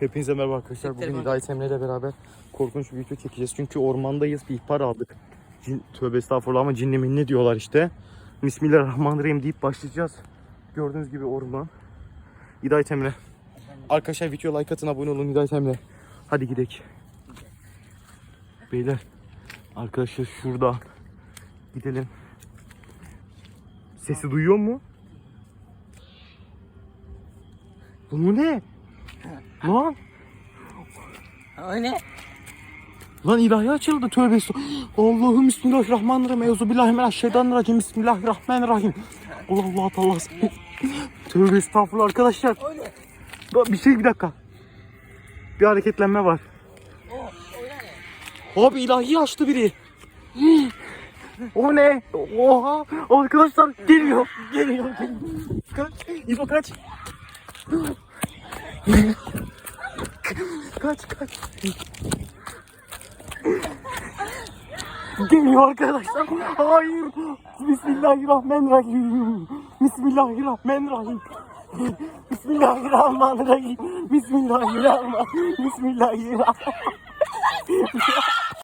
Hepinize merhaba arkadaşlar. Bugün Hidayet Emre ile beraber korkunç bir video çekeceğiz. Çünkü ormandayız. Bir ihbar aldık. Cin, tövbe estağfurullah ama cinli minni diyorlar işte. Bismillahirrahmanirrahim deyip başlayacağız. Gördüğünüz gibi orman. Hidayet Emre. Arkadaşlar video like atın abone olun Hidayet Emre. Hadi gidelim. Beyler. Arkadaşlar şurada. Gidelim. Sesi duyuyor mu? Bu ne? Lan O ne? Lan ilahi açıldı tövbe. Allah'ım bismillahirrahmanirrahim. Euzubillahimineşşeytanirracim. Bismillahirrahmanirrahim. Kul Allah Allah. tövbe estağfurullah arkadaşlar. O ne? Bak Bir şey bir dakika. Bir hareketlenme var. Abi ilahi açtı biri. o ne? Oha! Arkadaşlar geliyor. Geliyor. geliyor. Kaç. İbo kaç. Kaç kaç. Geliyor arkadaşlar. Hayır. Bismillahirrahmanirrahim. Bismillahirrahmanirrahim. Bismillahirrahmanirrahim. Bismillahirrahmanirrahim. Bismillahirrahmanirrahim.